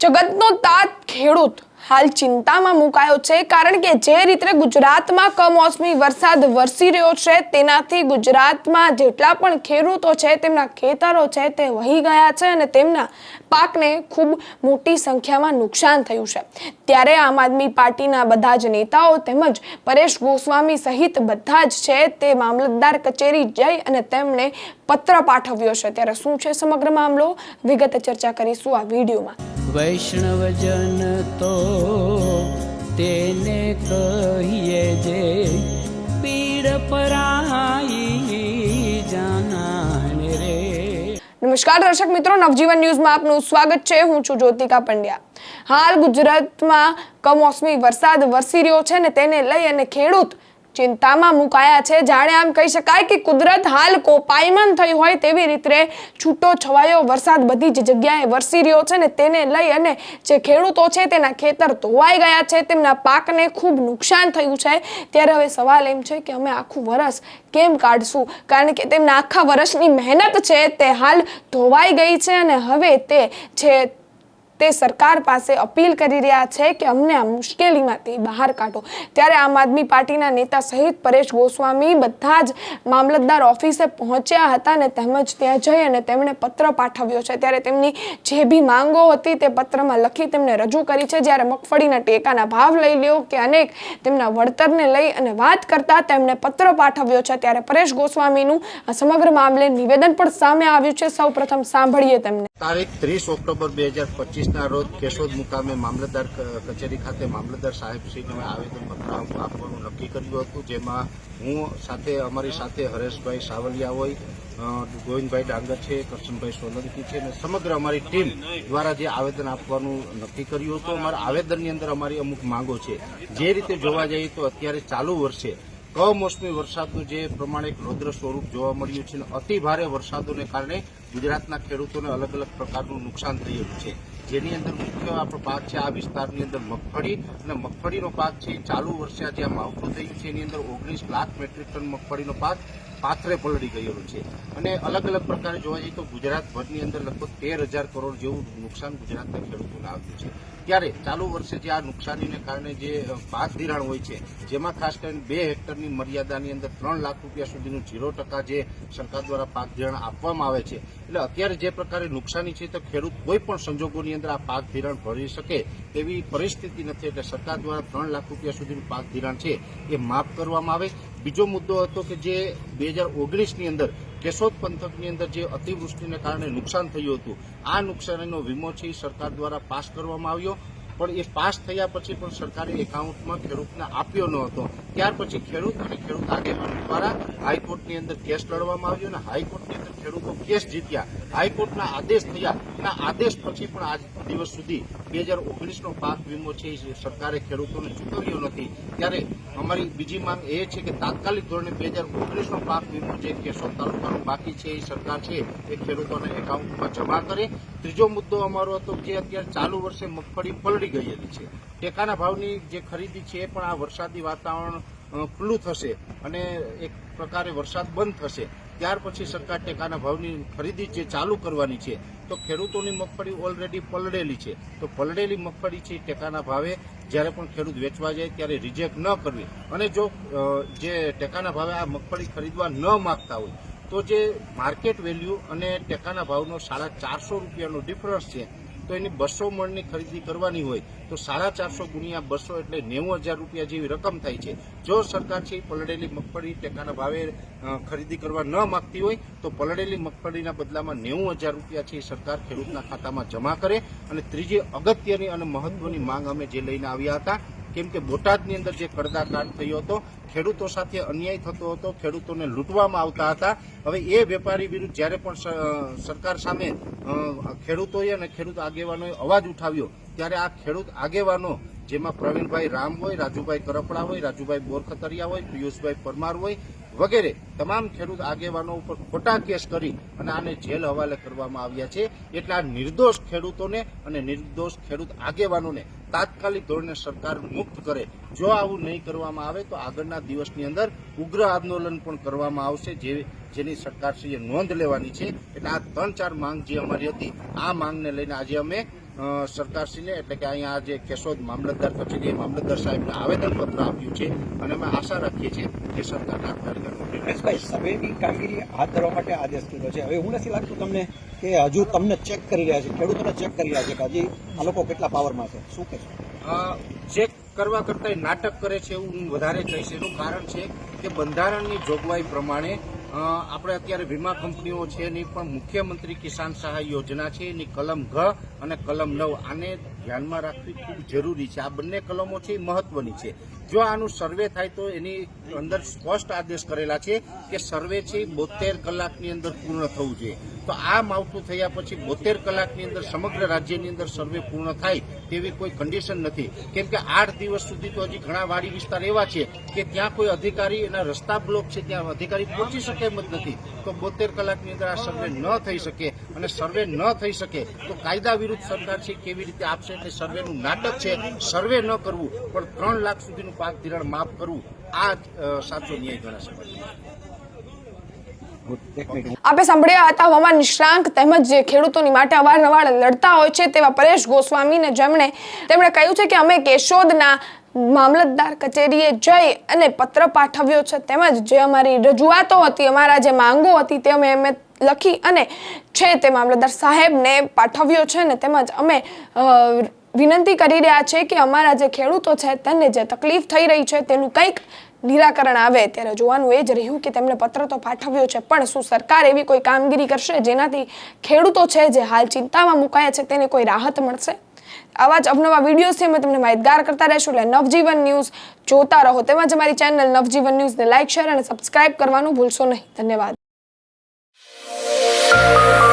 જગતનો તાત ખેડૂત હાલ ચિંતામાં મુકાયો છે, કારણ કે જે રીતે ગુજરાતમાં કમોસમી વરસાદ વરસી રહ્યો છે, તેનાથી ગુજરાતમાં જેટલા પણ ખેડૂતો છે, તેમના ખેતરો છે, તે વહી ગયા છે અને તેમના પાકને ખૂબ મોટી સંખ્યામાં નુકસાન થયું છે. ત્યારે આમ આદમી પાર્ટીના બધા જ નેતાઓ તેમજ પરેશ ગોસ્વામી સહિત બધા જ છે, તે મામલતદાર કચેરી જઈ અને તેમણે પત્ર પાઠવ્યો છે. ત્યારે શું છે સમગ્ર મામલો? વિગતે ચર્ચા કરીશું આ વિડીયોમાં. વૈષ્ણવજન તો તેને કહીએ જે પીડ પરાઈ જાનાને રે. નમસ્કાર દર્શક મિત્રો, નવજીવન ન્યૂઝમાં આપનું સ્વાગત છે. હું છું જ્યોતિકા પંડ્યા. હાલ ગુજરાતમાં કમોસમી વરસાદ વરસી રહ્યો છે ને તેને લઈ અને ખેડૂત ચિંતામાં મુકાયા છે. જાણે આમ કહી શકાય કે કુદરત હાલ કોપાયમાન થઈ હોય તેવી રીતે છૂટો છવાયો વરસાદ બધી જ જગ્યાએ વરસી રહ્યો છે ને તેને લઈ અને જે ખેડૂતો છે તેના ખેતર ધોવાઈ ગયા છે. તેમના પાકને ખૂબ નુકસાન થયું છે. ત્યારે હવે સવાલ એમ છે કે અમે આખું વરસ કેમ કાઢશું? કારણ કે તેમના આખા વર્ષની મહેનત છે તે હાલ ધોવાઈ ગઈ છે અને હવે તે છે તે સરકાર પાસે અપીલ કરી રહ્યા છે કે અમને આ મુશ્કેલીમાંથી બહાર કાઢો. ત્યારે આમ આદમી પાર્ટીના નેતા સહિત પરેશ ગોસ્વામી બધા જ મામલતદાર ઓફિસે પહોંચ્યા હતા ને તેમજ ત્યાં જઈ અને તેમણે પત્ર પાઠવ્યો છે. ત્યારે તેમની જે બી માંગો હતી તે પત્રમાં લખી તેમને રજૂ કરી છે. જ્યારે મગફળીના ટેકાના ભાવ લઈ લ્યો કે અનેક તેમના વળતરને લઈ અને વાત કરતા તેમણે પત્ર પાઠવ્યો છે. ત્યારે પરેશ ગોસ્વામીનું આ સમગ્ર મામલે નિવેદન પણ સામે આવ્યું છે. સૌ પ્રથમ સાંભળીએ તેમને. તારીખ ત્રીસ ઓક્ટોબર બે હજાર પચીસના રોજ કેશોદ મુકામે મામલતદાર કચેરી ખાતે મામલતદાર સાહેબશ્રીને આવેદનપત્ર આપ- આપવાનું નક્કી કર્યું હતું, જેમાં હું સાથે, અમારી સાથે હરેશભાઈ સાવલિયા હોય ગોવિંદભાઈ ડાંગર છે, કરશનભાઈ સોલંકી છે અને સમગ્ર અમારી ટીમ દ્વારા જે આવેદન આપવાનું નક્કી કર્યું હતું. અમારા આવેદનની અંદર અમારી અમુક માંગો છે. જે રીતે જોવા જઈએ તો અત્યારે ચાલુ વર્ષે કમોસમી વરસાદનું જે પ્રમાણે એક રૌદ્ર સ્વરૂપ જોવા મળ્યું છે અને અતિ ભારે વરસાદોને કારણે ગુજરાતના ખેડૂતોને અલગ અલગ પ્રકારનું નુકસાન થયેલું છે. જેની અંદર મુખ્ય આપણો પાક છે આ વિસ્તારની અંદર મગફળી અને મગફળીનો પાક છે ચાલુ વર્ષે આ જે માવઠું થયું છે. એની અંદર ઓગણીસ લાખ મેટ્રિક ટન મગફળીનો પાક પાથરે પલળી ગયેલું છે. અને અલગ અલગ પ્રકારે જોવા જઈએ તો ગુજરાતભરની અંદર લગભગ તેર હજાર કરોડ જેવું નુકસાન ગુજરાતના ખેડૂતોને આવ્યું છે. ત્યારે ચાલુ વર્ષે જે આ નુકસાનીને કારણે જે પાક ધિરાણ હોય છે, જેમાં ખાસ કરીને બે હેક્ટરની મર્યાદાની અંદર ત્રણ લાખ રૂપિયા સુધીનું ઝીરો ટકા જે સરકાર દ્વારા પાક ધિરાણ આપવામાં આવે છે. એટલે અત્યારે જે પ્રકારે નુકસાની છે તો ખેડૂત કોઈ પણ સંજોગોની અંદર આ પાક ધિરાણ ભરી શકે તેવી પરિસ્થિતિ નથી. એટલે સરકાર દ્વારા ત્રણ લાખ રૂપિયા સુધીનું પાક ધિરાણ છે એ માફ કરવામાં આવે. બીજો મુદ્દો હતો કે જે બે હજાર ઓગણીસની અંદર કેશોદ પંથકની અંદર જે અતિવૃષ્ટિને કારણે નુકસાન થયું હતું, આ નુકસાનીનો વીમો છે સરકાર દ્વારા પાસ કરવામાં આવ્યો. પણ એ પાસ થયા પછી પણ સરકારે એકાઉન્ટમાં ખેડૂતને આપ્યો ન હતો. ત્યાર પછી ખેડૂત અને ખેડૂત આગેવાનો દ્વારા હાઈકોર્ટની અંદર કેસ લડવામાં આવ્યો અને હાઈકોર્ટની અંદર ખેડૂતો કેસ જીત્યા. હાઈકોર્ટના આદેશ થયા અને આદેશ પછી પણ આજ દિવસ સુધી બે હજાર ઓગણીસનો પાક વીમો છે એ સરકારે ખેડૂતોને ચૂકવ્યો નથી. ત્યારે અમારી બીજી માંગ એ છે કે તાત્કાલિક ધોરણે બે હજાર ઓગણીસનો પાક વીમો જે કેશોદ તાલુકાનો બાકી છે એ સરકાર છે એ ખેડૂતોના એકાઉન્ટમાં જમા કરે. ત્રીજો મુદ્દો અમારો હતો કે અત્યારે ચાલુ વર્ષે મગફળી પલળી ગયેલી છે. ટેકાના ભાવની જે ખરીદી છે એ પણ આ વરસાદી વાતાવરણ ખુલ્લું થશે અને એક પ્રકારે વરસાદ બંધ થશે. ત્યાર પછી સરકાર ટેકાના ભાવની ખરીદી જે ચાલુ કરવાની છે, તો ખેડૂતોની મગફળી ઓલરેડી પલળેલી છે. તો પલળેલી મગફળી છે ટેકાના ભાવે જ્યારે પણ ખેડૂત વેચવા જાય ત્યારે રિજેક્ટ ન કરવી. અને જો જે ટેકાના ભાવે આ મગફળી ખરીદવા ન માગતા હોય, તો જે માર્કેટ વેલ્યુ અને ટેકાના ભાવનો સાડા ચારસો રૂપિયાનો ડિફરન્સ છે તો એની બસો મણની ખરીદી કરવાની હોય તો સાડા ચારસો ગુણ્યા બસો એટલે નેવું હજાર રૂપિયા જેવી રકમ થાય છે. જો સરકાર છે પલળેલી મગફળી ટેકાના ભાવે ખરીદી કરવા ન માગતી હોય, તો પલળેલી મગફળીના બદલામાં નેવું હજાર રૂપિયા છે સરકાર ખેડૂતના ખાતામાં જમા કરે અને ત્રીજી અગત્યની અને મહત્વની માંગ અમે જે લઈને આવ્યા હતા કેમ કે બોટાદની અંદર જે કડદાકાંડ થયો હતો, ખેડૂતો સાથે અન્યાય થતો હતો, ખેડૂતોને લૂંટવામાં આવતા હતા. હવે એ વેપારી વિરુદ્ધ જ્યારે પણ સરકાર સામે ખેડૂતોએ અને ખેડૂત આગેવાનોએ અવાજ ઉઠાવ્યો, ત્યારે આ ખેડૂત આગેવાનો, જેમાં પ્રવીણભાઈ રામ હોય, રાજુભાઈ કરપડા હોય, રાજુભાઈ બોરખતરિયા હોય, પિયુષભાઈ પરમાર હોય, વગેરે તમામ ખેડૂત આગેવાનો ઉપર ખોટા કેસ કરી અને આને જેલ હવાલે કરવામાં આવ્યા છે. એટલે આ નિર્દોષ ખેડૂતોને અને નિર્દોષ ખેડૂત આગેવાનોને તાત્કાલિક ધોરણે સરકાર મુક્ત કરે. જો આવું નહીં કરવામાં આવે તો આગળના દિવસની અંદર ઉગ્ર આંદોલન પણ કરવામાં આવશે જે, જેની સરકારશ્રીએ નોંધ લેવાની છે. એટલે આ ત્રણ ચાર માંગ જે અમારી હતી, આ માંગને લઈને આજે અમે અ, એટલે કે અહીંયા જે કેશોદ મામલતદાર કચેરીએ મામલતદાર સાહેબને આવેદનપત્ર આપ્યું છે અને અમે આશા રાખીએ છીએ કે સરકાર રમેશભાઈ સર્વેની કામગીરી હાથ ધરવા માટે આદેશ કર્યો છે. હવે એવું નથી લાગતું તમને કે હજુ તમને ચેક કરી રહ્યા છે ખેડૂતોને ચેક કરી રહ્યા છે કે હજી આ લોકો કેટલા પાવરમાં છે? શું કહે છે ચેક કરવા કરતાં નાટક કરે છે એવું હું વધારે કહીશ. એનું કારણ છે કે બંધારણની જોગવાઈ પ્રમાણે આપણે અત્યારે વીમા કંપનીઓ છે એની પણ મુખ્યમંત્રી કિસાન સહાય યોજના છે, એની કલમ ઘ અને કલમ નવ. આને ધ્યાનમાં રાખવી ખૂબ જરૂરી છે. આ બંને કલમો છે એ મહત્વની છે. જો આનું સર્વે થાય તો એની અંદર સ્પષ્ટ આદેશ કરેલા છે કે સર્વે છે બોતેર કલાકની અંદર પૂર્ણ થવું જોઈએ. તો આ માવઠું થયા પછી બોતેર કલાકની અંદર સમગ્ર રાજ્યની અંદર સર્વે પૂર્ણ થાય તેવી કોઈ કન્ડિશન નથી. કેમ કે આઠ દિવસ સુધી તો હજી ઘણા વાડી વિસ્તાર એવા છે કે ત્યાં કોઈ અધિકારી એના રસ્તા બ્લોક છે ત્યાં અધિકારી પહોંચી શકે એમ જ નથી. તો બોતેર કલાકની અંદર આ સર્વે ન થઈ શકે અને સર્વે ન થઈ શકે તો કાયદા વિરુદ્ધ સરકાર છે કેવી રીતે આપશે એટલે સર્વેનું નાટક છે, સર્વે ન કરવું, પણ ત્રણ લાખ સુધીનું પાક ધિરાણ માફ કરવું, આ સાચો ન્યાય ગણાશે. ગુડ આપે સાંભળ્યા હતા, હવામાન નિષ્ણાંક તેમજ જે ખેડૂતોની માટે અવારનવાર લડતા હોય છે તેવા પરેશ ગોસ્વામીને જેમણે, તેમણે કહ્યું છે કે અમે કેશોદના મામલતદાર કચેરીએ જઈ અને પત્ર પાઠવ્યો છે. તેમજ જે અમારી રજૂઆતો હતી, અમારા જે માંગો હતી તે અમે લખી અને છે તે મામલતદાર સાહેબને પાઠવ્યો છે ને તેમજ અમે વિનંતી કરી રહ્યા છે કે અમારા જે ખેડૂતો છે તેને જે તકલીફ થઈ રહી છે તેનું કંઈક નિરાકરણ આવે. ત્યારે જોવાનું એ જ રહ્યું કે તેમણે પત્ર તો પાઠવ્યો છે, પણ શું સરકાર એવી કોઈ કામગીરી કરશે જેનાથી ખેડૂતો છે જે હાલ ચિંતામાં મુકાયા છે તેને કોઈ રાહત મળશે? આવા જ અવનવા વિડીયોઝથી અમે તમને માહિતગાર કરતા રહીશું એટલે નવજીવન ન્યૂઝ જોતા રહો. તેમજ અમારી ચેનલ નવજીવન ન્યૂઝને લાઇક શેર અને સબસ્ક્રાઇબ કરવાનું ભૂલશો નહીં. ધન્યવાદ. Thank you.